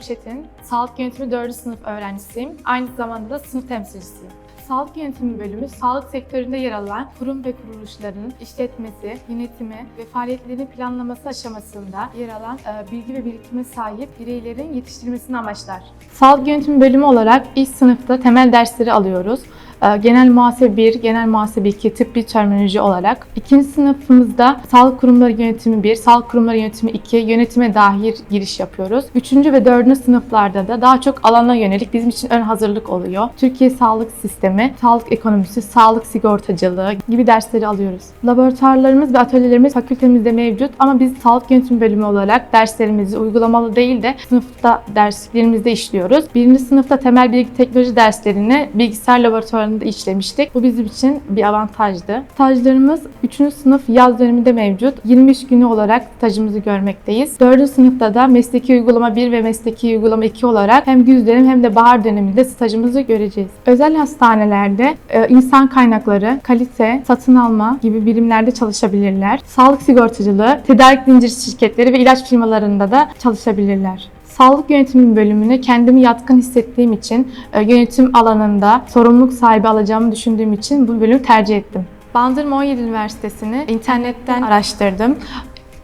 Çetin. Sağlık Yönetimi 4. sınıf öğrencisiyim. Aynı zamanda da sınıf temsilcisiyim. Sağlık Yönetimi bölümü, sağlık sektöründe yer alan kurum ve kuruluşların işletmesi, yönetimi ve faaliyetlerin planlaması aşamasında yer alan e, bilgi ve birikime sahip bireylerin yetiştirilmesini amaçlar. Sağlık Yönetimi bölümü olarak ilk sınıfta temel dersleri alıyoruz. E, Genel muhasebe 1, genel muhasebe 2, tıbbi terminoloji olarak. İkinci sınıfımızda sağlık kurumları yönetimi 1, sağlık kurumları yönetimi 2, yönetime dair giriş yapıyoruz. Üçüncü ve dördüncü sınıflarda da daha çok alana yönelik bizim için ön hazırlık oluyor. Türkiye sağlık sistemi, sağlık ekonomisi, sağlık sigortacılığı gibi dersleri alıyoruz. Laboratuvarlarımız ve atölyelerimiz fakültemizde mevcut ama biz sağlık yönetimi bölümü olarak derslerimizi uygulamalı değil de sınıfta derslerimizde işliyoruz. Birinci sınıfta temel bilgi teknoloji derslerini bilgisayar laboratuvarında işlemiştik. Bu bizim için bir avantajdı. Stajlarımız 3. sınıf yaz döneminde mevcut. 23 günü olarak stajımızı görmekteyiz. 4. sınıfta da mesleki uygulama 1 ve mesleki uygulama 2 olarak hem güz dönemi hem de bahar döneminde stajımızı göreceğiz. Özel hastanelerde e, insan kaynakları, kalite, satın alma gibi birimlerde çalışabilirler. Sağlık sigortacılığı, tedarik zinciri şirketleri ve ilaç firmalarında da çalışabilirler. Sağlık yönetimi bölümüne kendimi yatkın hissettiğim için e, yönetim alanında sorumluluk sahibi alacağımı düşündüğüm için bu bölümü tercih ettim. Bandırma 17 Üniversitesi'ni internetten araştırdım.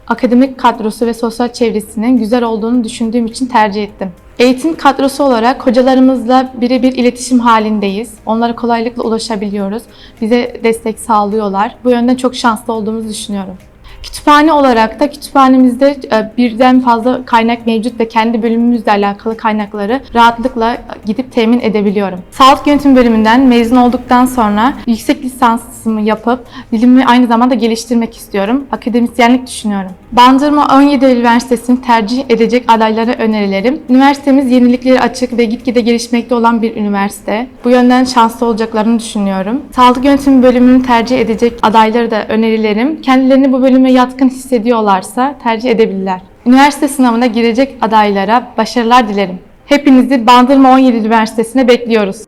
Akademik kadrosu ve sosyal çevresinin güzel olduğunu düşündüğüm için tercih ettim. Eğitim kadrosu olarak hocalarımızla birebir iletişim halindeyiz. Onlara kolaylıkla ulaşabiliyoruz. Bize destek sağlıyorlar. Bu yönden çok şanslı olduğumuzu düşünüyorum. Kütüphane olarak da kütüphanemizde e, birden fazla kaynak mevcut ve kendi bölümümüzle alakalı kaynakları rahatlıkla gidip temin edebiliyorum. Sağlık yönetim bölümünden mezun olduktan sonra yüksek lisansımı yapıp dilimi aynı zamanda geliştirmek istiyorum. Akademisyenlik düşünüyorum. Bandırma 17 Eylül Üniversitesi'ni tercih edecek adaylara önerilerim. Üniversitemiz yenilikleri açık ve gitgide gelişmekte olan bir üniversite. Bu yönden şanslı olacaklarını düşünüyorum. Sağlık yönetimi bölümünü tercih edecek adaylara da önerilerim. Kendilerini bu bölüme yatkın hissediyorlarsa tercih edebilirler. Üniversite sınavına girecek adaylara başarılar dilerim. Hepinizi Bandırma 17 Üniversitesi'ne bekliyoruz.